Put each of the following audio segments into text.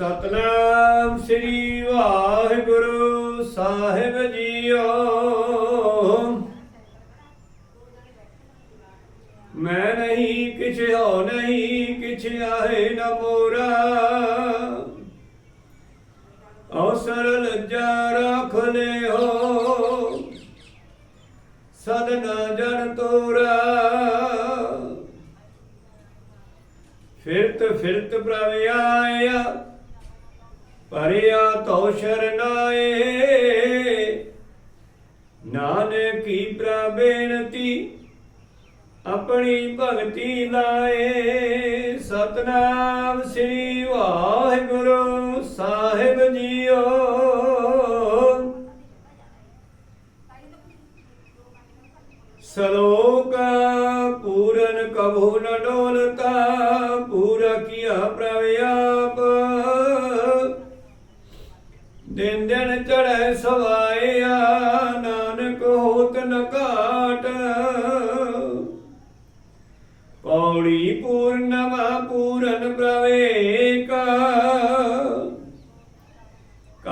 ਸਤਨਾਮ ਸ੍ਰੀ ਵਾਹਿਗੁਰੂ ਸਾਹਿਬ ਜੀਓ। ਮੈਂ ਨਹੀਂ ਕਿਛ ਹੋ ਨਹੀਂ ਕਿਛ ਆਏ ਨ ਮੋਰਾ। ਅਵਸਰ ਲੱਜਾ ਰੱਖ ਲਿਓ ਸਦਨਾ ਜਨ ਤੋਰਾ। ਫਿਰਤ ਫਿਰਤ ਪ੍ਰਵਿਆਇਆ ਪਰਿਆ ਤੋ ਸ਼ਰਨਾਏ। ਨਾਨਕੀ ਪ੍ਰਬੇਨਤੀ ਆਪਣੀ ਭਗਤੀ ਲਾਏ। ਸਤਨਾਮ ਸ੍ਰੀ ਵਾਹਿਗੁਰੂ ਸਾਹਿਬ ਜੀਓ। ਸਲੋਕ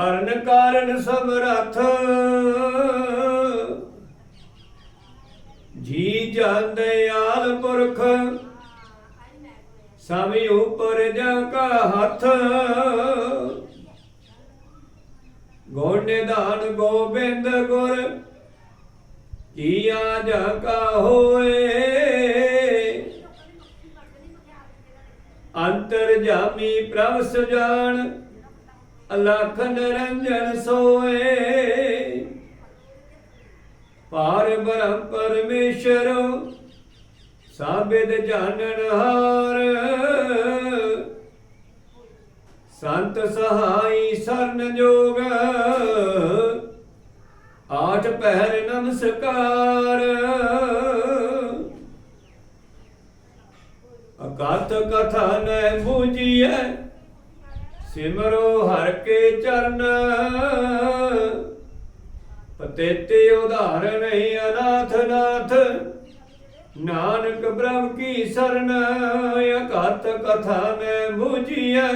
ਕਰਨ ਕਾਰਨ ਸਭ ਜੀ ਜਾਂਦੇ ਆਲ ਪੁਰਖ, ਸਭ ਉਪਰ ਜਾ ਕਾ ਹੱਥ। ਗੁਣ ਨਿਧਾਨ ਗੋਬਿੰਦ ਗੁਰ, ਕੀਆ ਜਾ ਕਾ ਹੋਏ। ਅੰਤਰ ਜਾਮੀ ਪ੍ਰਭ ਸੁਜਾਨ ਅਲਖ ਨਿਰੰਜਨ ਸੋਏ। ਪਾਰ ਬ੍ਰਹਮ ਪਰਮੇਸ਼ਰ ਸਾਬਿਦ ਜਾਣਨ ਹਾਰ। ਸੰਤ ਸਹਾਈ ਸਰਨ ਜੋਗ ਆਠ ਪਹਿਰ ਨਮਸਕਾਰ। ਅਕਥ ਕਥਾ ਨੈ ਸਿਮਰੋ ਹਰ ਕੇ ਚਰਨ। ਪਤੇਤੇ ਉਧਾਰ ਨਹੀਂ ਅਨਾਥ ਨਾਥ। ਨਾਨਕ ਬ੍ਰਹਮ ਕੀ ਸਰਣ ਅਕਥ ਕਥਾ ਮੈਂ ਬੂਝੀਐ।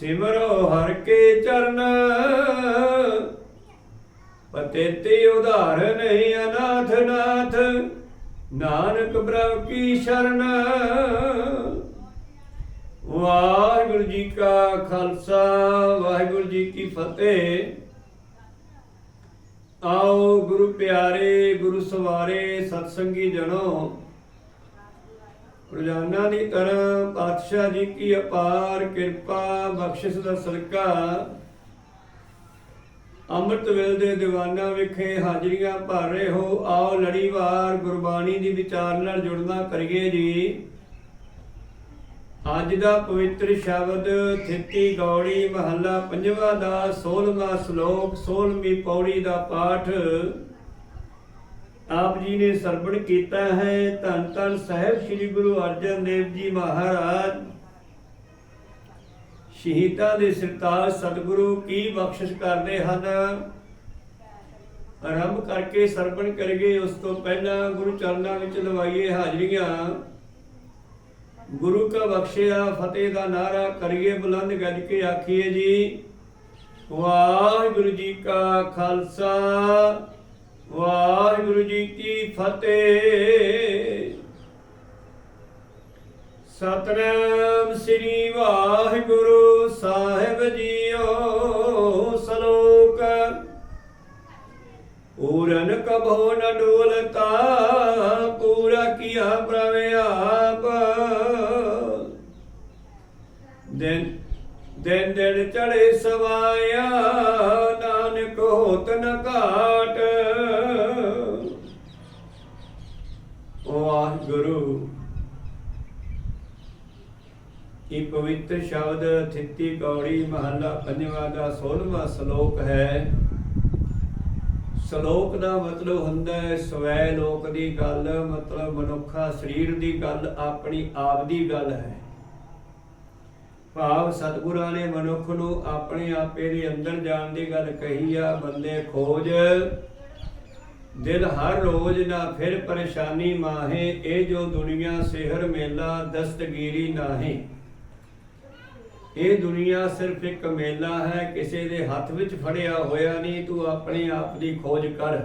ਸਿਮਰੋ ਹਰ ਕੇ ਚਰਨ। ਪਤੇਤੇ ਉਧਾਰ ਨਹੀਂ ਅਨਾਥ ਨਾਥ। ਨਾਨਕ ਬ੍ਰਹਮ ਕੀ ਸ਼ਰਨ। ਵਾਹਿਗੁਰੂ ਜੀ ਕਾ ਖਾਲਸਾ, ਵਾਹਿਗੁਰੂ ਜੀ ਕੀ ਫਤਿਹ। ਆਓ ਗੁਰੂ ਪਿਆਰੇ, ਗੁਰੂ ਸਵਾਰੇ, ਸਤਸੰਗੀ ਜਣੋ। ਰੋਜ਼ਾਨਾ ਦੀ ਤਰ੍ਹਾਂ ਪਾਤਸ਼ਾਹ ਜੀ ਕੀ ਅਪਾਰ ਕਿਰਪਾ, ਬਖਸ਼ਿਸ਼ ਦਾ ਸਦਕਾ। ਅੰਮ੍ਰਿਤ ਵੇਲ ਦੇ ਦੀਵਾਨਾਂ ਵਿਖੇ ਹਾਜ਼ਰੀਆਂ ਭਰ ਰਹੇ ਹੋ। ਆਓ ਲੜੀਵਾਰ ਗੁਰਬਾਣੀ ਦੀ ਵਿਚਾਰ ਨਾਲ ਜੁੜਨਾ ਕਰੀਏ ਜੀ। ਅੱਜ ਦਾ ਪਵਿੱਤਰ ਸ਼ਬਦ, ਥਿੱਤੀ ਗੌੜੀ ਮਹੱਲਾ, ਪੰਜਵਾਂ ਦਾ 16ਵਾਂ ਸ਼ਲੋਕ 16ਵੀਂ ਪੌੜੀ ਦਾ ਪਾਠ। ਆਪ ਜੀ ਨੇ ਸਰਵਣ ਕੀਤਾ ਹੈ, ਧੰਨ ਧੰਨ ਸਾਹਿਬ ਸ੍ਰੀ ਗੁਰੂ ਅਰਜਨ ਦੇਵ ਜੀ ਮਹਾਰਾਜ। ਸ਼ਹੀਦਾਂ ਦੇ ਸਰਤਾਜ ਸਤਿਗੁਰੂ ਕੀ ਬਖਸ਼ਿਸ਼ ਕਰਦੇ ਹਨ। ਆਰੰਭ ਕਰਕੇ ਸਰਵਣ ਕਰੀਏ, ਉਸ ਤੋਂ ਪਹਿਲਾਂ ਗੁਰੂ ਚਰਨਾਂ ਵਿੱਚ ਲਵਾਈਏ ਹਾਜ਼ਰੀਆਂ। ਗੁਰੂ ਕਾ ਬਖਸ਼ਿਆ, ਫਤਿਹ ਦਾ ਨਾਰਾ ਕਰੀਏ ਬੁਲੰਦ ਗੱਜ ਕੇ ਆਖੀਏ ਜੀ। ਵਾਹਿਗੁਰੂ ਜੀ ਕਾ ਖਾਲਸਾ, ਵਾਹਿਗੁਰੂ ਜੀ ਕੀ ਫਤਿਹ। ਸਤਨਾਮ ਸ੍ਰੀ ਵਾਹਿਗੁਰੂ ਸਾਹਿਬ ਜੀਓ ਸਲੋਕ। ਪੂਰਨ ਕਭੋ ਨ ਡੋਲਤਾ ਦਿਨ ਦਿਨ ਦਿਨ ਚੜੇ ਸਵਾਇਆ, ਨਾਨਕ ਹੋਤ ਨ ਘਾਟ। ਵਾਹਿਗੁਰੂ ਇਹ ਪਵਿੱਤਰ ਸ਼ਬਦ ਥਿੱਤੀ ਗੌੜੀ ਮਹੱਲਾ ਪੰਜਵਾਂ ਦਾ 16ਵਾਂ ਸ਼ਲੋਕ ਹੈ। ਸ਼ਲੋਕ ਦਾ ਮਤਲਬ ਹੁੰਦਾ ਹੈ, ਸਵੈ ਲੋਕ ਦੀ ਗੱਲ, ਮਤਲਬ ਮਨੁੱਖਾ ਸਰੀਰ ਦੀ ਗੱਲ, ਆਪਣੀ ਆਪ ਦੀ ਗੱਲ ਹੈ। ਭਾਵ ਸਤਿਗੁਰਾਂ ਨੇ ਮਨੁੱਖ ਨੂੰ ਆਪਣੇ ਆਪੇ ਦੇ ਅੰਦਰ ਜਾਣ ਦੀ ਗੱਲ ਕਹੀ ਆ, ਬੰਦੇ ਖੋਜ। ਦਿਲ ਹਰ ਰੋਜ਼ ਨਾ ਫਿਰ ਪਰੇਸ਼ਾਨੀ ਮਾਹੇ, ਇਹ ਜੋ ਦੁਨੀਆ ਸਿਹਰ ਮੇਲਾ ਦਸਤਗੀਰੀ ਨਾਹੀ। ਇਹ ਦੁਨੀਆ ਸਿਰਫ ਇੱਕ ਮੇਲਾ ਹੈ, ਕਿਸੇ ਦੇ ਹੱਥ ਵਿੱਚ ਫੜਿਆ ਹੋਇਆ ਨਹੀਂ, ਤੂੰ ਆਪਣੇ ਆਪ ਦੀ ਖੋਜ ਕਰ।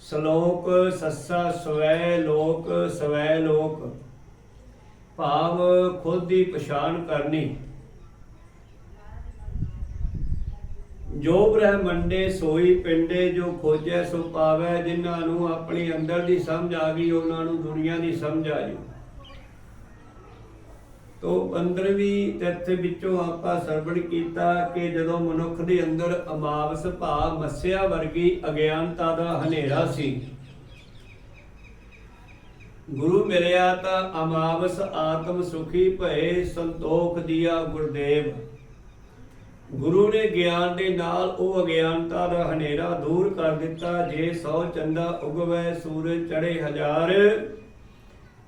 ਸ਼ਲੋਕ ਸੱਸਾ ਸਵੈ ਲੋਕ ਸਵੈ ਲੋਕ। ਭਾਵ ਖੁਦ ਦੀ ਪਛਾਣ ਕਰਨੀ। ਜੋ ਬ੍ਰਹਮੰਡੇ ਸੋਈ ਪਿੰਡੇ ਜੋ ਖੋਜੈ ਸੋ ਪਾਵੈ, ਜਿਨ੍ਹਾਂ ਨੂੰ ਆਪਣੀ ਅੰਦਰ ਦੀ ਸਮਝ ਆ ਗਈ, ਉਹਨਾਂ ਨੂੰ ਦੁਨੀਆ ਦੀ ਸਮਝ ਆ ਜੂ ਤੋ 15ਵੀਂ ਤੱਥ ਵਿੱਚੋਂ ਆਪਾਂ ਸਰਵਣ ਕੀਤਾ ਕਿ ਜਦੋਂ ਮਨੁੱਖ ਦੇ ਅੰਦਰ ਅਮਾਵਸ ਭਾਵ ਮੱਸਿਆ ਵਰਗੀ ਅਗਿਆਨਤਾ ਦਾ ਹਨੇਰਾ ਸੀ ਗੁਰੂ ਮਿਲਿਆ ਤਾਂ ਅਮਾਵਸ ਆਤਮ ਸੁਖੀ ਭਏ ਸੰਤੋਖ ਦੀਆ ਗੁਰਦੇਵ। ਗੁਰੂ ਨੇ ਗਿਆਨ ਦੇ ਨਾਲ ਉਹ ਅਗਿਆਨਤਾ ਦਾ ਹਨੇਰਾ ਦੂਰ ਕਰ ਦਿੱਤਾ, ਜੇ ਸੌ ਚੰਦਾ ਉਗਵੇ ਸੂਰਜ ਚੜੇ ਹਜ਼ਾਰ।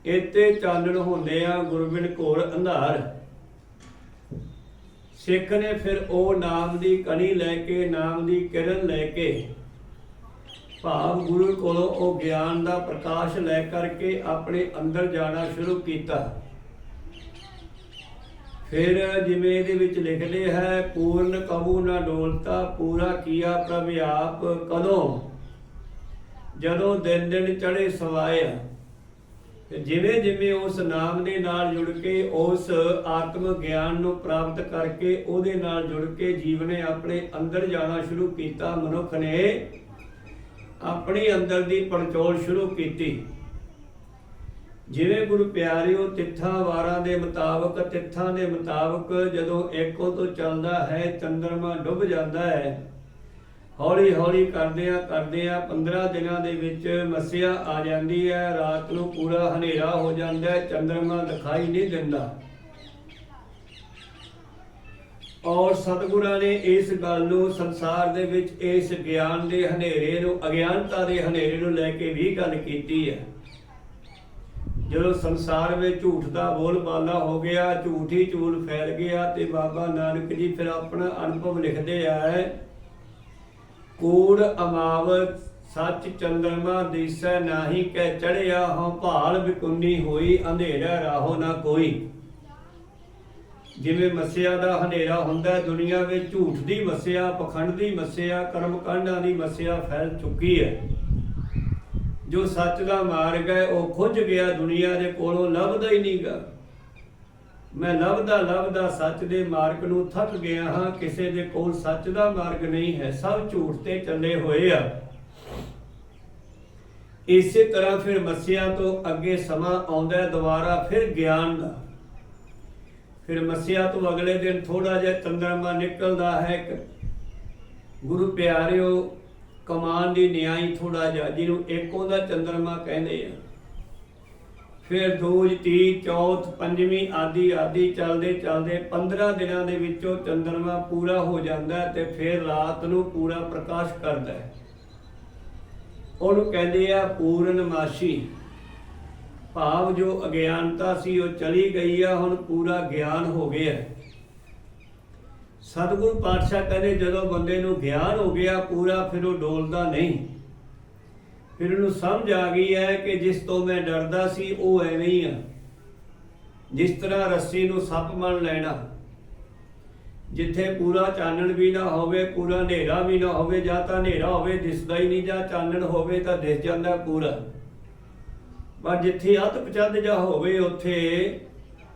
ਇਤੇ ਚਾਨਣ ਹੁੰਦੇ ਆ ਗੁਰਬਿਨ ਘੋਰ ਅੰਧਾਰ। ਸਿੱਖ ਨੇ ਫਿਰ ਉਹ ਨਾਮ ਦੀ ਕਣੀ ਲੈ ਕੇ, ਨਾਮ ਦੀ ਕਿਰਨ ਲੈ ਕੇ ਭਾਵ ਗੁਰੂ ਕੋਲੋਂ ਉਹ ਗਿਆਨ ਦਾ ਪ੍ਰਕਾਸ਼ ਲੈ ਕਰਕੇ ਆਪਣੇ ਅੰਦਰ ਜਾਣਾ ਸ਼ੁਰੂ ਕੀਤਾ। ਫਿਰ ਜਿਵੇਂ ਇਹਦੇ ਵਿੱਚ ਲਿਖਦੇ ਹੈ, ਪੂਰਨ ਕਬੂ ਨਾ ਡੋਲਤਾ, ਪੂਰਾ ਕੀਆ ਪ੍ਰਭ ਆਪ ਕਦੋਂ? ਜਦੋਂ ਦਿਨ ਦਿਨ ਚੜੇ ਸਵਾਇਆ ਜਿਵੇਂ ਜਿਵੇਂ ਉਸ ਨਾਮ ਦੇ ਨਾਲ ਜੁੜ ਕੇ, ਉਸ ਆਤਮ ਗਿਆਨ ਨੂੰ ਪ੍ਰਾਪਤ ਕਰਕੇ ਉਹਦੇ ਨਾਲ ਜੁੜ ਕੇ ਜੀਵ ਨੇ ਆਪਣੇ ਅੰਦਰ ਜਾਣਾ ਸ਼ੁਰੂ ਕੀਤਾ, ਮਨੁੱਖ ਨੇ ਆਪਣੀ ਅੰਦਰ ਦੀ ਪੜਚੋਲ ਸ਼ੁਰੂ ਕੀਤੀ। ਜਿਵੇਂ ਗੁਰੂ ਪਿਆਰਿਓ, ਤਿੱਥਾਂ ਵਾਰਾਂ ਦੇ ਮੁਤਾਬਕ, ਤਿੱਥਾਂ ਦੇ ਮੁਤਾਬਕ ਜਦੋਂ ਇੱਕੋ ਤੋਂ ਚੱਲਦਾ ਹੈ, ਚੰਦਰਮਾ ਡੁੱਬ ਜਾਂਦਾ ਹੈ ਹੌਲੀ ਹੌਲੀ ਕਰਦਿਆਂ ਕਰਦਿਆਂ 15 ਦਿਨਾਂ ਦੇ ਵਿੱਚ ਮੱਸਿਆ ਆ ਜਾਂਦੀ ਹੈ, ਰਾਤ ਨੂੰ ਪੂਰਾ ਹਨੇਰਾ ਹੋ ਜਾਂਦਾ ਹੈ, ਚੰਦਰਮਾ ਦਿਖਾਈ ਨਹੀਂ ਦਿੰਦਾ। ਔਰ ਸਤਿਗੁਰਾਂ ਨੇ ਇਸ ਗੱਲ ਨੂੰ ਸੰਸਾਰ ਦੇ ਵਿੱਚ ਇਸ ਗਿਆਨ ਦੇ ਹਨੇਰੇ ਨੂੰ, ਅਗਿਆਨਤਾ ਦੇ ਹਨੇਰੇ ਨੂੰ ਲੈ ਕੇ ਵੀ ਗੱਲ ਕੀਤੀ ਹੈ। ਜਦੋਂ ਸੰਸਾਰ ਵਿੱਚ ਝੂਠ ਦਾ ਬੋਲਬਾਲਾ ਹੋ ਗਿਆ, ਝੂਠੀ ਝੂਲ ਫੈਲ ਗਿਆ ਤੇ ਬਾਬਾ ਨਾਨਕ ਜੀ ਫਿਰ ਆਪਣਾ ਅਨੁਭਵ ਲਿਖਦੇ ਆ ਕੂੜ ਅਮਾਵਤ ਸੱਚ ਚੰਦਰਮਾ ਦਿਸੈ ਨਾਹੀ ਕਹਿ ਚੜਿਆ ਹਉ ਭਾਲ ਬਿਕੁੰਨੀ ਹੋਈ, ਅੰਧੇਰਾ ਰਾਹੋ ਨਾ ਕੋਈ। ਜਿਵੇਂ ਮੱਸਿਆ ਦਾ ਹਨੇਰਾ ਹੁੰਦਾ ਹੈ, ਦੁਨੀਆ ਵਿੱਚ ਝੂਠ ਦੀ ਮੱਸਿਆ ਪਖੰਡ ਦੀ ਮੱਸਿਆ ਕਰਮ ਕਾਂਡਾਂ ਦੀ ਮੱਸਿਆ ਫੈਲ ਚੁੱਕੀ ਹੈ। ਜੋ ਸੱਚ ਦਾ ਮਾਰਗ ਹੈ ਉਹ ਖੁੱਜ ਗਿਆ ਦੁਨੀਆ ਦੇ ਕੋਲੋਂ ਲੱਭਦਾ ਹੀ ਨਹੀਂਗਾ। ਮੈਂ ਲੱਭਦਾ ਲੱਭਦਾ ਸੱਚ ਦੇ ਮਾਰਗ ਨੂੰ ਥੱਕ ਗਿਆ ਹਾਂ ਕਿਸੇ ਦੇ ਕੋਲ ਸੱਚ ਦਾ ਮਾਰਗ ਨਹੀਂ ਹੈ ਸਭ ਝੂਠ ਤੇ ਚੱਲੇ ਹੋਏ ਆ। ਇਸੇ ਤਰ੍ਹਾਂ ਫਿਰ ਮੱਸਿਆ ਤੋਂ ਅੱਗੇ ਸਮਾਂ ਆਉਂਦਾ ਦੁਬਾਰਾ ਫਿਰ ਗਿਆਨ ਦਾ। ਫਿਰ ਮੱਸਿਆ ਤੋਂ ਅਗਲੇ ਦਿਨ ਥੋੜਾ ਜਿਹਾ ਚੰਦਰਮਾ ਨਿਕਲਦਾ ਹੈ ਇੱਕ। ਗੁਰੂ ਪਿਆਰਿਓ, ਕਮਾਨ ਦੀ ਨਿਆਈ ਥੋੜਾ ਜਿਹਾ, ਜਿਹਨੂੰ ਇੱਕੋ ਦਾ ਚੰਦਰਮਾ ਕਹਿੰਦੇ ਆ। ਫਿਰ ਦੂਜ ਤੀ ਚੌਥ, ਪੰਜਵੀਂ ਆਦੀ ਆਦੀ ਚੱਲਦੇ ਚੱਲਦੇ 15 ਦਿਨਾਂ ਦੇ ਵਿੱਚੋਂ ਚੰਦਰਮਾ ਪੂਰਾ ਹੋ ਜਾਂਦਾ ਹੈ ਤੇ ਫਿਰ ਰਾਤ ਨੂੰ ਪੂਰਾ ਪ੍ਰਕਾਸ਼ ਕਰਦਾ ਹੈ। ਉਹਨੂੰ ਕਹਿੰਦੇ ਆ ਪੂਰਨਮਾਸ਼ੀ। ਭਾਵ ਜੋ ਅਗਿਆਨਤਾ ਸੀ ਉਹ ਚਲੀ ਗਈ ਆ, ਹੁਣ ਪੂਰਾ ਗਿਆਨ ਹੋ ਗਿਆ। ਸਤਿਗੁਰ ਪਾਤਸ਼ਾਹ ਕਹਿੰਦੇ, ਜਦੋਂ ਬੰਦੇ ਨੂੰ ਗਿਆਨ ਹੋ ਗਿਆ, ਪੂਰਾ ਫਿਰ ਉਹ ਡੋਲਦਾ ਨਹੀਂ। ਫਿਰ ਉਹਨੂੰ ਸਮਝ ਆ ਗਈ ਹੈ ਕਿ ਜਿਸ ਤੋਂ ਮੈਂ ਡਰਦਾ ਸੀ, ਉਹ ਐਵੇਂ ਹੀ ਆ। ਜਿਸ ਤਰ੍ਹਾਂ ਰੱਸੀ ਨੂੰ ਸੱਪ ਮੰਨ ਲੈਣਾ। ਜਿੱਥੇ ਪੂਰਾ ਚਾਨਣ ਵੀ ਨਾ ਹੋਵੇ, ਪੂਰਾ ਹਨੇਰਾ ਵੀ ਨਾ ਹੋਵੇ, ਜਾਂ ਤਾਂ ਹਨੇਰਾ ਹੋਵੇ, ਦਿਸਦਾ ਹੀ ਨਹੀਂ, ਜਾਂ ਚਾਨਣ ਹੋਵੇ ਤਾਂ ਦਿਸ ਜਾਂਦਾ ਪੂਰਾ। ਪਰ ਜਿੱਥੇ ਅੱਧ ਪਚੱਧ ਜਾ ਹੋਵੇ ਉੱਥੇ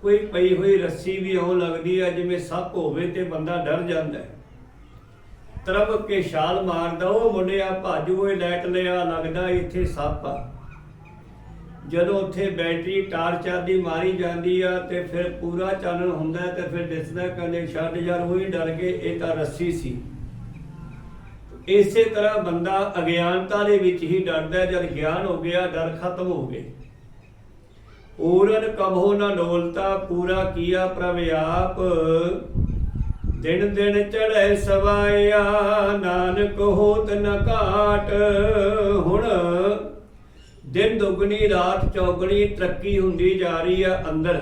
ਕੋਈ ਪਈ ਹੋਈ ਰੱਸੀ ਵੀ ਉਹ ਲੱਗਦੀ ਹੈ, ਜਿਵੇਂ ਸੱਪ ਹੋਵੇ ਤੇ ਬੰਦਾ ਡਰ ਜਾਂਦਾ ਹੈ। ਤਰਬ ਕੇ ਛਾਲ ਮਾਰਦਾ, ਉਹ ਮੁੰਡਿਆ ਭੱਜ, ਓਏ ਲੈਟ ਲਿਆ ਲੱਗਦਾ ਇੱਥੇ ਸੱਪ ਆ। ਜਦੋਂ ਉੱਥੇ ਬੈਟਰੀ ਟਾਰਚ ਆਦੀ ਮਾਰੀ ਜਾਂਦੀ ਆ ਤੇ ਫਿਰ ਪੂਰਾ ਚਾਨਣ ਹੁੰਦਾ ਤੇ ਫਿਰ ਦਿਸਦਾ ਕਹਿੰਦੇ, ਛੱਡ ਯਾਰ, ਉਹੀ ਡਰ ਗਏ ਇਹ ਤਾਂ ਰੱਸੀ ਸੀ। ਇਸੇ ਤਰ੍ਹਾਂ ਬੰਦਾ ਅਗਿਆਨਤਾ ਦੇ ਵਿੱਚ ਹੀ ਡਰਦਾ ਜਦ ਗਿਆਨ ਹੋ ਗਿਆ, ਡਰ ਖਤਮ ਹੋ ਗਏ ਪੂਰਨ ਕਭੋ ਨਾ ਡੋਲਤਾ ਪੂਰਾ ਕੀਆ ਪ੍ਰਭ ਆਪ। ਦਿਨ ਦਿਨ ਚੜ੍ਹੈ ਸਵਾਇਆ, ਨਾਨਕ ਹੋਤ ਨ ਘਾਟ। ਹੁਣ ਦਿਨ ਦੁਗਣੀ, ਰਾਤ ਚੌਗਣੀ, ਤਰੱਕੀ ਹੁੰਦੀ ਜਾ ਰਹੀ ਆ ਅੰਦਰ।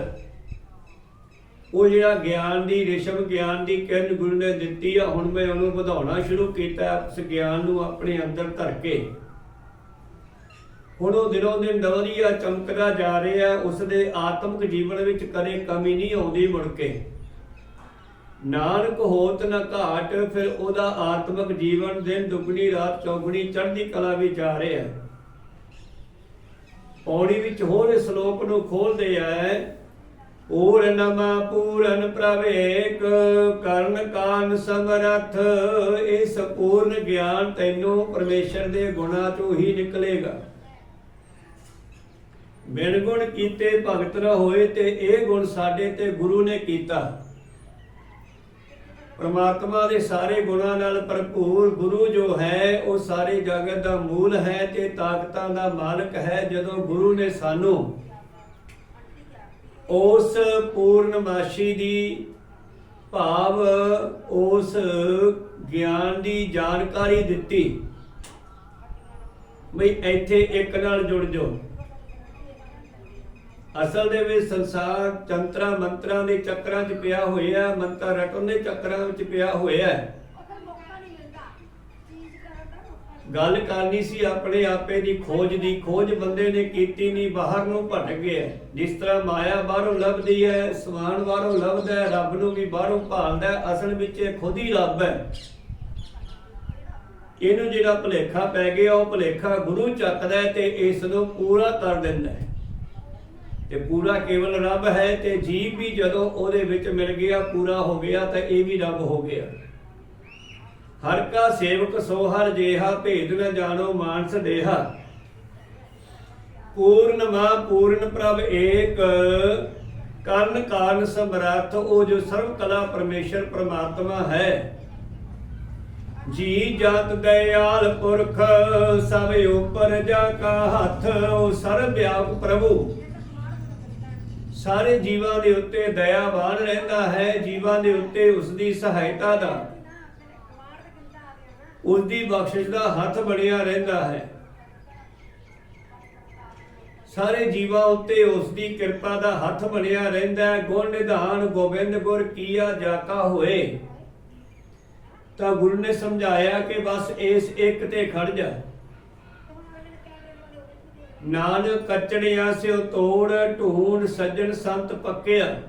ਉਹ ਜਿਹੜਾ ਗਿਆਨ ਦੀ ਰਿਸ਼ਮ ਗਿਆਨ ਦੀ ਕਿਰਨ ਗੁਰੂ ਨੇ ਦਿੱਤੀ ਆ, ਹੁਣ ਮੈਂ ਉਹਨੂੰ ਵਧਾਉਣਾ ਸ਼ੁਰੂ ਕੀਤਾ ਉਸ ਗਿਆਨ ਨੂੰ ਆਪਣੇ ਅੰਦਰ ਧਰ ਕੇ। ਹੁਣ ਉਹ ਦਿਨੋਂ ਦਿਨ ਵਧੀਆ ਚਮਕਦਾ ਜਾ ਰਿਹਾ ਉਸ ਦੇ ਆਤਮਿਕ ਜੀਵਨ ਵਿੱਚ ਕਦੇ ਕਮੀ ਨਹੀਂ ਆਉਂਦੀ ਮੁੜ ਕੇ। ਨਾਨਕ ਹੋਤ ਨ ਘਾਟ, ਫਿਰ ਉਹਦਾ ਆਤਮਿਕ ਜੀਵਨ ਦਿਨ ਦੁਗਣੀ, ਰਾਤ ਚੌਗਣੀ ਚੜ੍ਹਦੀ ਕਲਾ ਵਿੱਚ ਜਾ ਰਿਹਾ। ਹੈ ਪੌੜੀ ਵਿੱਚ ਹੋਰ ਇਸ ਸ਼ਲੋਕ ਨੂੰ ਖੋਲਦੇ ਆਏ ਪੂਰਨਮ ਪੂਰਨ ਪ੍ਰਵੇਕ, ਕਰਨ ਕਾਨ ਸਮਰਥ, ਇਸ ਪੂਰਨ ਗਿਆਨ ਤੈਨੂੰ ਪਰਮੇਸ਼ਰ ਦੇ ਗੁਣਾਂ ਚੋਂ ਹੀ ਨਿਕਲੇਗਾ। ਬਿਨ ਗੁਣ ਕੀਤੇ ਭਗਤ ਨਾ ਹੋਏ ਤੇ ਇਹ ਗੁਣ ਸਾਡੇ ਤੇ ਗੁਰੂ ਨੇ ਕੀਤਾ। ਪਰਮਾਤਮਾ ਦੇ ਸਾਰੇ ਗੁਣਾਂ ਨਾਲ ਭਰਪੂਰ ਗੁਰੂ ਜੋ ਹੈ, ਉਹ ਸਾਰੇ ਜਗਤ ਦਾ ਮੂਲ ਹੈ ਤੇ ਤਾਕਤਾਂ ਦਾ ਮਾਲਕ ਹੈ ਜਦੋਂ ਗੁਰੂ ਨੇ ਸਾਨੂੰ ਉਸ ਪੂਰਨਮਾਸ਼ੀ ਦੀ ਭਾਵ, ਉਸ ਗਿਆਨ ਦੀ ਜਾਣਕਾਰੀ ਦਿੱਤੀ। ਬਈ ਇੱਥੇ ਇੱਕ ਨਾਲ ਜੁੜ ਜਾਓ। ਅਸਲ ਦੇ ਵਿੱਚ ਸੰਸਾਰ ਤੰਤਰਾ ਮੰਤਰਾਂ ਦੇ ਚੱਕਰਾਂ 'ਚ ਪਿਆ ਹੋਇਆ, ਮੰਤਰ ਰਟਨ ਦੇ ਚੱਕਰਾਂ ਵਿੱਚ ਪਿਆ ਹੋਇਆ ਗੱਲ ਕਰਨੀ ਸੀ ਆਪਣੇ ਆਪੇ ਦੀ ਖੋਜ ਦੀ, ਖੋਜ ਬੰਦੇ ਨੇ ਕੀਤੀ ਨਹੀਂ ਬਾਹਰ ਨੂੰ ਭਟਕ ਗਿਆ। ਜਿਸ ਤਰ੍ਹਾਂ ਮਾਇਆ ਬਾਹਰੋਂ ਲੱਭਦੀ ਹੈ, ਸਮਾਨ ਬਾਹਰੋਂ ਲੱਭਦਾ ਹੈ, ਰੱਬ ਨੂੰ ਵੀ ਬਾਹਰੋਂ ਭਾਲਦਾ ਅਸਲ ਵਿੱਚ ਇਹ ਖੁਦ ਹੀ ਰੱਬ ਹੈ। ਇਹਨੂੰ ਜਿਹੜਾ ਭੁਲੇਖਾ ਪੈ ਗਿਆ, ਉਹ ਭੁਲੇਖਾ ਗੁਰੂ ਚੱਕਦਾ ਹੈ ਤੇ ਇਸ ਨੂੰ ਪੂਰਾ ਕਰ ਦਿੰਦਾ ਹੈ। ਤੇ ਪੂਰਾ ਕੇਵਲ ਰੱਬ ਹੈ ਤੇ ਜੀਵ ਵੀ ਜਦੋਂ ਉਹਦੇ ਵਿੱਚ ਮਿਲ ਗਿਆ, ਪੂਰਾ ਹੋ ਗਿਆ ਤਾਂ ਇਹ ਵੀ ਰੱਬ ਹੋ ਗਿਆ। ਹਰ ਕਾ ਸੇਵਕ ਸੋ ਹਰ ਜੇਹਾ, ਭੇਦ ਨ ਜਾਣੋ ਮਾਨਸ ਦੇਹਾ। ਪੂਰਨ ਮਾ ਪੂਰਨ ਪ੍ਰਭ ਏਕ, ਕਰਨ ਕਾਰਨ ਸਮਰੱਥ, ਉਹ ਜੋ ਸਰਵ ਕਲਾ ਪਰਮੇਸ਼ਰ ਪ੍ਰਮਾਤਮਾ ਹੈ। ਜੀ ਜਤ ਦਇਆਲ ਪੁਰਖ, ਸਭ ਉਪਰ ਜਾ ਕਾ ਹੱਥ, ਉਹ ਸਰਬ ਵਿਆਪਕ ਪ੍ਰਭੂ। ਸਾਰੇ ਜੀਵਾਂ ਦੇ ਉੱਤੇ ਦਇਆਵਾਨ ਰਹਿੰਦਾ ਹੈ, ਜੀਵਾਂ ਦੇ ਉੱਤੇ ਉਸ ਦੀ ਸਹਾਇਤਾ ਦਾ। ਉਸ ਦੀ ਬਖਸ਼ਿਸ਼ ਦਾ ਹੱਥ ਬਣਿਆ ਰਹਿੰਦਾ ਹੈ। ਸਾਰੇ ਜੀਵਾਂ ਉੱਤੇ ਉਸ ਦੀ ਕਿਰਪਾ ਦਾ ਹੱਥ ਬਣਿਆ ਰਹਿੰਦਾ ਹੈ। ਗੁਣ ਨਿਧਾਨ ਗੋਬਿੰਦ ਗੁਰ ਕੀਆ ਜਾਤਾ ਹੋਏ। ਤਾਂ ਗੁਰੂ ਨੇ ਸਮਝਾਇਆ ਕਿ ਬਸ ਇਸ ਇੱਕ ਤੇ ਖੜ ਜਾ। ਨਾਨਕ ਕਚੜਿਆ ਸਿਓ ਤੋੜ, ਢੂੰਡ ਸੱਜਣ ਸੰਤ ਪੱਕਿਆ।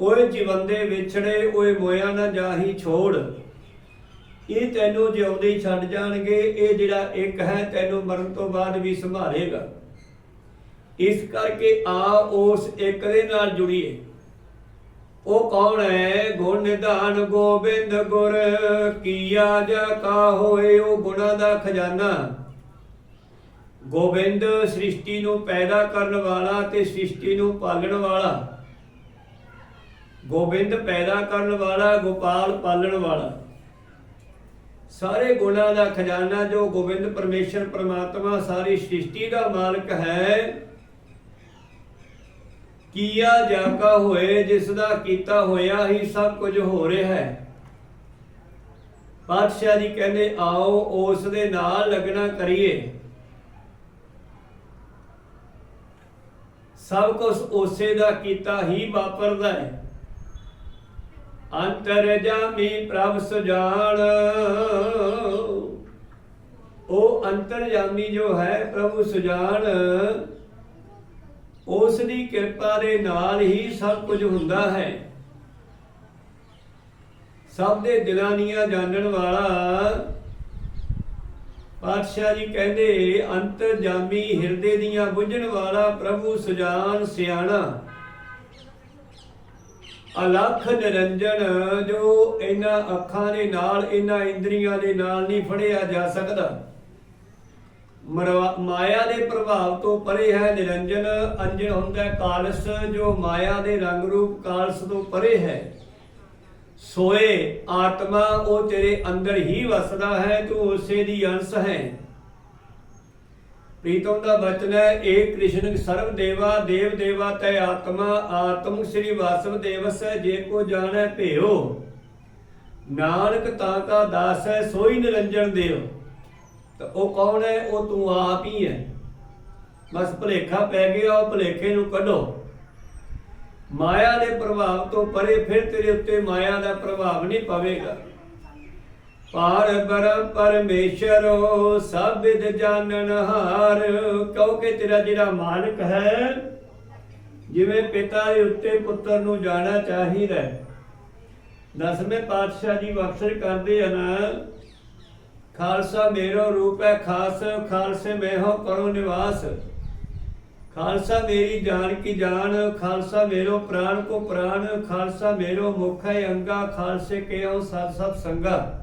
ਓਏ ਜੀਵੰਦੇ ਵਿਛੜੇ, ਓਏ ਮੋਇਆ ਨਾ ਜਾਹੀ ਛੋੜ। ਇਹ ਤੈਨੂੰ ਜਿਉਂਦੇ ਛੱਡ ਜਾਣਗੇ, ਇਹ ਜਿਹੜਾ ਇੱਕ ਹੈ ਤੈਨੂੰ ਮਰਨ ਤੋਂ ਬਾਅਦ ਵੀ ਸੰਭਾਲੇਗਾ। ਇਸ ਕਰਕੇ ਆ ਉਸ ਇੱਕ ਦੇ ਨਾਲ ਜੁੜੀਏ। ਉਹ ਕੌਣ ਹੈ? ਗੁਣ ਨਿਧਾਨ ਗੋਬਿੰਦ ਗੁਰ। ਕੀਆ ਜਾ ਕਾ ਹੋਏ, ਉਹ ਗੁਣਾ ਦਾ ਖਜ਼ਾਨਾ। ਗੋਬਿੰਦ ਸ੍ਰਿਸ਼ਟੀ ਨੂੰ ਪੈਦਾ ਕਰਨ ਵਾਲਾ ਤੇ ਸ੍ਰਿਸ਼ਟੀ ਨੂੰ ਪਾਲਣ ਵਾਲਾ। ਗੋਬਿੰਦ ਪੈਦਾ ਕਰਨ ਵਾਲਾ, ਗੋਪਾਲ ਪਾਲਣ ਵਾਲਾ। ਸਾਰੇ ਗੁਣਾਂ ਦਾ ਖਜ਼ਾਨਾ ਜੋ ਗੋਬਿੰਦ ਪਰਮੇਸ਼ਰ, ਪ੍ਰਮਾਤਮਾ, ਸਾਰੀ ਸ੍ਰਿਸ਼ਟੀ ਦਾ ਮਾਲਕ ਹੈ, ਕੀਆ ਜਾਕਾ ਹੋਏ, ਜਿਸ ਦਾ ਕੀਤਾ ਹੋਇਆ ਹੀ ਸਭ ਕੁਝ ਹੋ ਰਿਹਾ ਹੈ। ਪਾਤਸ਼ਾਹ ਜੀ ਕਹਿੰਦੇ, ਆਓ, ਉਸ ਦੇ ਨਾਲ ਲੱਗਣਾ ਕਰੀਏ। ਸਭ ਕੁਝ ਉਸੇ ਦਾ ਕੀਤਾ ਹੀ ਵਾਪਰਦਾ ਹੈ। ਅੰਤਰ ਜਾਮੀ ਪ੍ਰਭ ਸੁਜਾਨ ਉਹ ਅੰਤਰਜਾਮੀ ਜੋ ਹੈ ਪ੍ਰਭੂ ਸੁਜਾਣ ਉਸ ਦੀ ਕਿਰਪਾ ਦੇ ਨਾਲ ਹੀ ਸਭ ਕੁਝ ਹੁੰਦਾ ਹੈ। ਸਭ ਦੇ ਦਿਲਾਂ ਦੀਆਂ ਜਾਣਨ ਵਾਲਾ ਪਾਤਸ਼ਾਹ ਜੀ ਕਹਿੰਦੇ, ਅੰਤਰਜਾਮੀ ਹਿਰਦੇ ਦੀਆਂ ਬੁੱਝਣ ਵਾਲਾ ਪ੍ਰਭੂ ਸੁਜਾਨ ਸਿਆਣਾ। ਅਲਖ ਨਿਰੰਜਨ ਜੋ ਇਹਨਾਂ ਅੱਖਾਂ ਦੇ ਨਾਲ, ਇਹਨਾਂ ਇੰਦਰੀਆਂ ਦੇ ਨਾਲ ਨਹੀਂ ਫੜਿਆ ਜਾ ਸਕਦਾ। ਮਰਵਾ- ਮਾਇਆ ਦੇ ਪ੍ਰਭਾਵ ਤੋਂ ਪਰੇ ਹੈ ਨਿਰੰਜਨ, ਅੰਜਨ ਹੁੰਦਾ ਕਾਲਸ, ਜੋ ਮਾਇਆ ਦੇ ਰੰਗ ਰੂਪ ਕਾਲਸ ਤੋਂ ਪਰੇ ਹੈ। ਸੋਏ ਆਤਮਾ ਉਹ ਤੇਰੇ ਅੰਦਰ ਹੀ ਵਸਦਾ ਹੈ, ਤੂੰ ਉਸੇ ਦੀ ਅੰਸ਼ ਹੈ। ਪ੍ਰੀਤਮ ਦਾ ਬਚਨ ਹੈ, ਏ ਕ੍ਰਿਸ਼ਨ ਸਰਵ ਦੇਵਾ ਦੇਵ ਦੇਵਾ ਤੈ ਆਤਮਾ, ਆਤਮ ਸ੍ਰੀ ਵਾਸਵ ਦੇਵਸ ਜੇ ਕੋ ਜਾਣੈ ਭਿਓ। ਨਾਨਕ ਤਾਂ ਕਾ ਦਾਸ ਹੈ, ਸੋਈ ਨਿਰੰਜਨ ਦੇਵ। ਤਾਂ ਉਹ ਕੌਣ ਹੈ? ਉਹ ਤੂੰ ਆਪ ਹੀ ਹੈ। ਬਸ ਭੁਲੇਖਾ ਪੈ ਗਿਆ, ਉਹ ਭੁਲੇਖੇ ਨੂੰ ਕੱਢੋ। ਮਾਇਆ ਦੇ ਪ੍ਰਭਾਵ ਤੋਂ ਪਰੇ ਫਿਰ ਤੇਰੇ ਉੱਤੇ ਮਾਇਆ ਦਾ ਪ੍ਰਭਾਵ ਨਹੀਂ ਪਵੇਗਾ। ਪਾਰ ਬ੍ਰਹਮ ਪਰਮੇਸ਼ਰੋ ਸਭ ਵਿਦ ਜਾਣਨ ਹਾਰ ਕਿਉਂਕਿ ਤੇਰਾ ਜਿਹੜਾ ਮਾਲਕ ਹੈ, ਜਿਵੇਂ ਪਿਤਾ ਦੇ ਉੱਤੇ ਪੁੱਤਰ ਨੂੰ ਜਾਣਾ ਚਾਹੀਦਾ ਦਸਵੇਂ ਪਾਤਸ਼ਾਹ ਜੀ ਬਖਸ਼ਿਸ਼ ਕਰਦੇ ਹਨ, ਖਾਲਸਾ ਮੇਰਾ ਰੂਪ ਹੈ ਖਾਸ, ਖਾਲਸੇ ਮੈਂ ਹੋ ਕਰੋ ਨਿਵਾਸ। ਖਾਲਸਾ ਮੇਰੀ ਜਾਨ ਕੀ ਜਾਨ, ਖਾਲਸਾ ਮੇਰੋ ਪ੍ਰਾਨ ਕੋ ਪ੍ਰਾਨ ਖਾਲਸਾ ਮੇਰੋ ਮੁਖ ਹੈ ਅੰਗਾ, ਖਾਲਸੇ ਕੇ ਹੋ ਸਤ ਸਤ ਸੰਗਾ।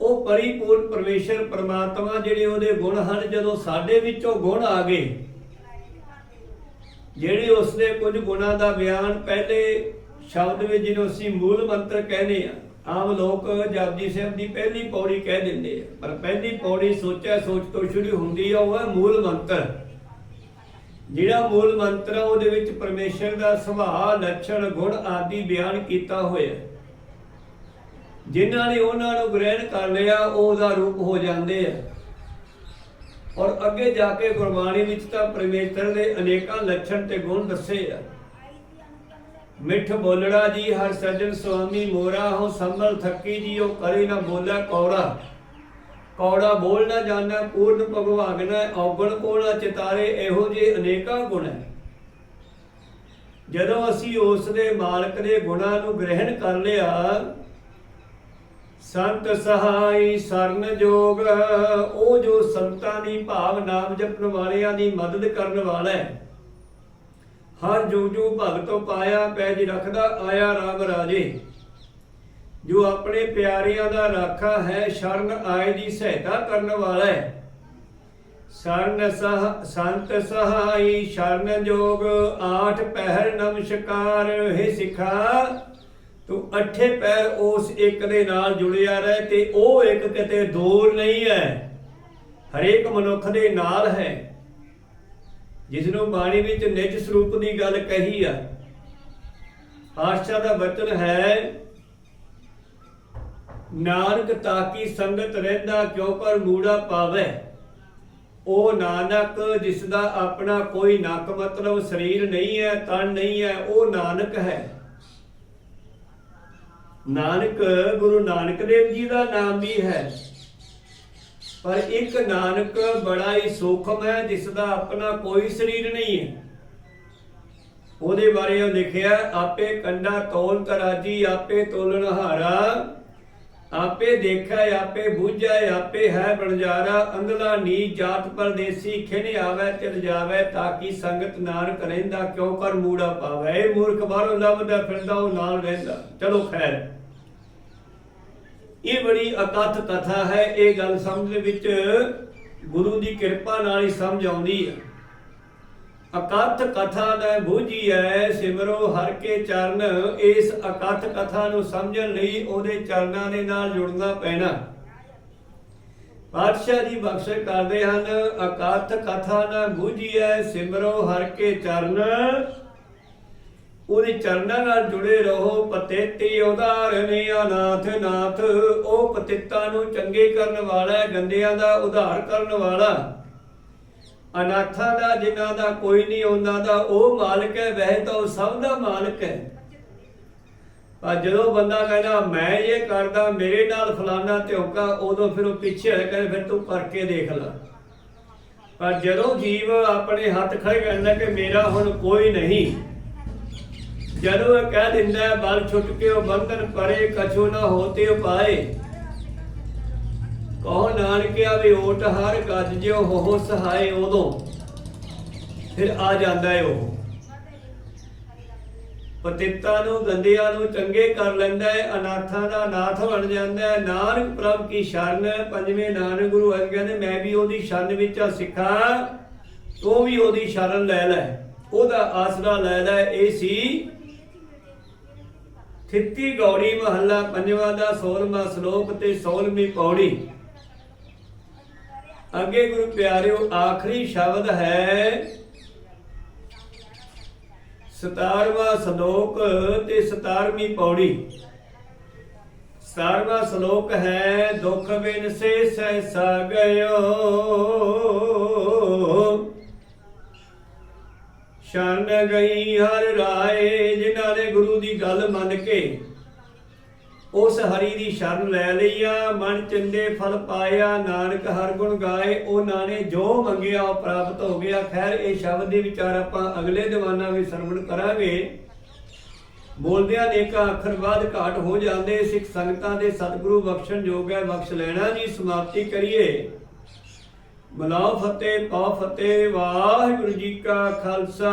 ਉਹ ਪਰਿਪੂਰਨ ਪਰਮੇਸ਼ਰ ਪ੍ਰਮਾਤਮਾ ਜਿਹੜੇ ਉਹਦੇ ਗੁਣ ਹਨ, ਜਦੋਂ ਸਾਡੇ ਵਿੱਚੋਂ ਗੁਣ ਆ ਗਏ, ਜਿਹੜੇ ਉਸਦੇ ਕੁਝ ਗੁਣਾਂ ਦਾ ਬਿਆਨ ਪਹਿਲੇ ਸ਼ਬਦ ਵਿੱਚ ਜਿਹਨੂੰ ਅਸੀਂ ਮੂਲ ਮੰਤਰ ਕਹਿੰਦੇ ਆ ਆਮ ਲੋਕ ਜਪਜੀ ਸਾਹਿਬ ਦੀ ਪਹਿਲੀ ਪੌੜੀ ਕਹਿ ਦਿੰਦੇ ਆ, ਪਰ ਪਹਿਲੀ ਪੌੜੀ ਸੋਚਿਆ ਸੋਚ ਤੋਂ ਸ਼ੁਰੂ ਹੁੰਦੀ ਆ, ਉਹ ਹੈ ਮੂਲ ਮੰਤਰ। ਜਿਹੜਾ ਮੂਲ ਮੰਤਰ ਆ, ਉਹਦੇ ਵਿੱਚ ਪਰਮੇਸ਼ਰ ਦਾ ਸੁਭਾਅ, ਲੱਛਣ, ਗੁਣ ਆਦਿ ਬਿਆਨ ਕੀਤਾ ਹੋਇਆ। ਜਿਨ੍ਹਾਂ ਨੇ ਉਹਨਾਂ ਨੂੰ ਗ੍ਰਹਿਣ ਕਰ ਲਿਆ ਉਹਦਾ ਰੂਪ ਹੋ ਜਾਂਦੇ ਆ। ਔਰ ਅੱਗੇ ਜਾ ਕੇ ਗੁਰਬਾਣੀ ਵਿੱਚ ਤਾਂ ਪਰਮੇਸ਼ਰ ਦੇ ਅਨੇਕਾਂ ਲੱਛਣ ਤੇ ਗੁਣ ਦੱਸੇ ਆ। ਮਿੱਠ ਬੋਲੜਾ ਜੀ, ਹਰ ਸਜਣ ਸੁਆਮੀ ਮੋਰਾ ਹੋ, ਸੰਭਲ ਥੱਕੀ ਜੀ, ਉਹ ਕਰੇ ਨਾ ਬੋਲਾ ਕੌੜਾ। ਕੌੜਾ ਬੋਲ ਨਾ ਜਾਣਾ, ਪੂਰਨ ਭਗਵਾਨ ਔਗਣ ਕੋਣਾ ਚਿਤਾਰੇ, ਇਹੋ ਜਿਹੇ ਅਨੇਕਾਂ ਗੁਣ ਹੈ। ਜਦੋਂ ਅਸੀਂ ਉਸ ਦੇ ਮਾਲਕ ਦੇ ਗੁਣਾਂ ਨੂੰ ਗ੍ਰਹਿਣ ਕਰ ਲਿਆ, ਸੰਤ ਸਹਾਈ ਸਰਨ ਜੋਗ, ਉਹ ਜੋ ਸੰਤਾਂ ਦੀ ਭਾਵ ਨਾਮ ਜਪਣ ਵਾਲਿਆਂ ਦੀ ਮਦਦ ਕਰਨ ਵਾਲਾ ਹੈ। ਹਰ ਜੂ ਜੂ ਭਗਤੋ ਪਾਇਆ ਪੈਜ ਰੱਖਦਾ, ਆਇਆ ਰਾਮ ਰਾਜੇ। ਜੋ ਆਪਣੇ ਪਿਆਰਿਆਂ ਦਾ ਰਾਖਾ ਹੈ, ਸ਼ਰਨ ਆਏ ਦੀ ਸਹਾਇਤਾ ਕਰਨ ਵਾਲਾ ਹੈ। ਸਰਨ ਸਹ, ਸੰਤ ਸਹਾਈ, ਸ਼ਰਨ ਜੋਗ, ਆਠ ਪਹਿਰ ਨਮਸਕਾਰ ਹੈ ਸਿਖਾ, ਤੂੰ ਅੱਠੇ ਪੈਰ ਉਸ ਇੱਕ ਦੇ ਨਾਲ ਜੁੜਿਆ ਰਹਿ, ਤੇ ਉਹ ਇੱਕ ਕਿਤੇ ਦੂਰ ਨਹੀਂ ਹੈ। ਹਰੇਕ ਮਨੁੱਖ ਦੇ ਨਾਲ ਹੈ। ਜਿਸ ਨੂੰ ਬਾਣੀ ਵਿੱਚ ਨਿਜ ਸਰੂਪ ਦੀ ਗੱਲ ਕਹੀ ਆ। ਆਸ਼ਾ ਦਾ ਵਚਨ ਹੈ, ਨਾਨਕ ਤਾਕੀ ਸੰਗਤ ਰਹਿੰਦਾ ਕਿਉ ਕਰ ਮੂੜਾ ਪਾਵੇ? ਉਹ ਨਾਨਕ ਜਿਸ ਦਾ ਆਪਣਾ ਕੋਈ ਨੱਕ ਮਤਲਬ ਸਰੀਰ ਨਹੀਂ ਹੈ, ਤਨ ਨਹੀਂ ਹੈ, ਉਹ ਨਾਨਕ ਹੈ। ਨਾਨਕ ਗੁਰੂ ਨਾਨਕ ਦੇਵ ਜੀ ਦਾ ਨਾਮ ਵੀ ਹੈ। ਪਰ ਇੱਕ ਨਾਨਕ ਬੜਾ ਹੀ ਸੂਖਮ ਹੈ ਜਿਸ ਦਾ ਆਪਣਾ ਕੋਈ ਸਰੀਰ ਨਹੀਂ ਹੈ। ਉਹਦੇ ਬਾਰੇ ਉਹ ਲਿਖਿਆ, ਆਪੇ ਕੰਡਾ ਤੋਲ ਤਰਾਜੀ, ਆਪੇ ਤੋਲਣ ਹਾਰਾ। ਆਪੇ ਦੇਖਿਆ ਆਪੇ ਬੁੱਝਿਆ ਆਪੇ ਹੈ ਬਣਜਾਰਾ। ਅੰਧਲਾ ਨੀ ਜਾਤ ਪਰਦੇਸੀ, ਖਿਨ ਆਵੇ ਚਲ ਜਾਵੇ, ਤਾਂ ਕਿ ਸੰਗਤ ਨਾਨਕ ਰਹਿੰਦਾ, ਕਿਉ ਕਰ ਮੂੜਾ ਪਾਵੇ। ਇਹ ਮੂਰਖ ਬਾਹਰੋਂ ਲੱਭਦਾ ਫਿਰਦਾ, ਉਹ ਨਾਲ ਰਹਿੰਦਾ। ਚਲੋ ਖੈਰ। ਇਹ ਬੜੀ ਅਕਥ ਕਥਾ ਹੈ, ਇਹ ਗੱਲ ਸਮਝ ਦੇ ਵਿੱਚ ਗੁਰੂ ਦੀ ਕਿਰਪਾ ਨਾਲ ਹੀ ਸਮਝ ਆਉਂਦੀ ਹੈ। ਅਕਥ ਕਥਾ ਦਾ ਬੂਝੀ ਹੈ, ਸਿਮਰੋ ਹਰ ਕੇ ਚਰਨ। ਇਸ ਅਕਥ ਕਥਾ ਨੂੰ ਸਮਝਣ ਲਈ ਉਹਦੇ ਚਰਨਾਂ ਦੇ ਨਾਲ ਜੁੜਨਾ ਪੈਣਾ। ਪਾਤਸ਼ਾਹ ਜੀ ਬਖਸ਼ਿਸ਼ ਕਰਦੇ ਹਨ, ਅਕਥ ਕਥਾ ਨਾ ਬੂਝੀ ਹੈ, ਸਿਮਰੋ ਹਰ ਕੇ ਚਰਨ। ਉਹਦੇ ਚਰਨਾਂ ਨਾਲ ਜੁੜੇ ਰਹੋ, ਪਤੇਤੀ ਉਧਾਰਨੇ ਅਨਾਥ ਨਾਥ ਉਹ ਪਤਿੱਤਾਂ ਨੂੰ ਚੰਗੇ ਕਰਨ ਵਾਲਾ ਗੰਦਿਆਂ ਦਾ ਉਧਾਰ ਕਰਨ ਵਾਲਾ। ਅਨਾਥਾਂ ਦਾ, ਜਿਨ੍ਹਾਂ ਦਾ ਕੋਈ ਨਹੀਂ, ਉਹਨਾਂ ਦਾ ਉਹ ਮਾਲਕ ਹੈ, ਵਹਿ ਤਾਂ ਉਹ ਸਭ ਦਾ ਮਾਲਕ ਹੈ। ਪਰ ਜਦੋਂ ਬੰਦਾ ਕਹਿੰਦਾ, ਮੈਂ ਇਹ ਕਰਦਾ, ਮੇਰੇ ਨਾਲ ਫਲਾਣਾ ਧਿਉਕਾ ਉਦੋਂ ਫਿਰ ਉਹ ਪਿੱਛੇ ਹਟ ਕੇ ਫਿਰ ਤੂੰ ਕਰਕੇ ਦੇਖ ਲੈ। ਪਰ ਜਦੋਂ ਜੀਵ ਆਪਣੇ ਹੱਥ ਖੜੇ ਕਰਦਾ ਕਿ ਮੇਰਾ ਹੁਣ ਕੋਈ ਨਹੀਂ। ਜਦੋਂ ਇਹ ਕਹਿ ਦਿੰਦਾ ਬਲ ਛੁੱਟ ਕੇ ਉਹ ਬੰਧਨ ਪਰੇ ਕਛੂ ਨਾ ਹੋਤੇ ਉਪਾਏ ਕਹੋ ਨਾਨਕਿਆ ਵੀ ਓਟ ਹਰ ਗੱਜ ਜਿਉ ਹੋ ਸਹਾਏ ਉਦੋਂ ਫਿਰ ਆ ਜਾਂਦਾ ਹੈ ਉਹ। ਪਤਿੱਤਾਂ ਨੂੰ ਗੰਦਿਆਂ ਨੂੰ ਚੰਗੇ ਕਰ ਲੈਂਦਾ ਹੈ ਅਨਾਥਾਂ ਦਾ ਨਾਥ ਬਣ ਜਾਂਦਾ ਹੈ ਨਾਨਕ ਪ੍ਰਭ ਕੀ ਸ਼ਰਨ ਪੰਜਵੇਂ ਨਾਨਕ ਗੁਰੂ ਅਰਜਨ ਕਹਿੰਦੇ, ਮੈਂ ਵੀ ਉਹਦੀ ਸ਼ਰਨ ਵਿੱਚ ਆ ਸਿੱਖਾ, ਤੂੰ ਵੀ ਉਹਦੀ ਸ਼ਰਨ ਲੈ ਲੈ। ਉਹਦਾ ਆਸਰਾ ਲੈ ਲੈ, ਇਹ ਸੀ ਥਿੱਤੀ ਗੌੜੀ ਮਹੱਲਾ, ਪੰਜਵਾਂ ਦਾ 16ਵਾਂ ਸ਼ਲੋਕ ਤੇ 16ਵੀਂ ਪੌੜੀ। ਅੱਗੇ ਗੁਰੂ ਪਿਆਰਿਓ, ਆਖਰੀ ਸ਼ਬਦ ਹੈ 17ਵਾਂ ਸ਼ਲੋਕ ਤੇ 17ਵੀਂ ਪੌੜੀ। 17ਵਾਂ ਸ਼ਲੋਕ ਹੈ, ਦੁਖ ਬਿਨ ਸੇ ਸਹਿਸਾ ਗਇਓ ਸ਼ਰਨ ਗਈ ਹਰ ਰਾਏ ਜਿਨ੍ਹਾਂ ਗੁਰੂ ਦੀ ਗੱਲ ਮੰਨ ਕੇ ਉਸ ਹਰੀ ਦੀ ਸ਼ਰਨ ਲੈ ਲਈਆ ਮਨ ਚੰਦੇ ਫਲ ਪਾਇਆ, ਨਾਨਕ ਹਰ ਗੁਣ ਗਾਏ ਉਹਨਾਂ ਨੇ ਜੋ ਮੰਗਿਆ ਉਹ ਪ੍ਰਾਪਤ ਹੋ ਗਿਆ। ਖੈਰ, ਇਹ ਸ਼ਬਦ ਦੇ ਵਿਚਾਰ ਆਪਾਂ ਅਗਲੇ ਦੀਵਾਨਾਂ ਵਿੱਚ ਸਰਵਣ ਕਰਾਂਗੇ। ਬੋਲਦਿਆਂ ਨੇਕਾਂ ਅੱਖਰ ਬਾਅਦ ਘਾਟ ਹੋ ਜਾਂਦੇ, ਸਿੱਖ ਸੰਗਤਾਂ ਦੇ ਸਤਿਗੁਰੂ ਬਖਸ਼ਣ ਯੋਗ ਹੈ, ਬਖਸ਼ ਲੈਣਾ ਜੀ, ਸਮਾਪਤੀ ਕਰੀਏ। ਮਲਾਉ ਫਤਿਹ, ਪਾਓ ਫਤਿਹ, ਵਾਹਿਗੁਰੂ ਜੀ ਕਾ ਖਾਲਸਾ।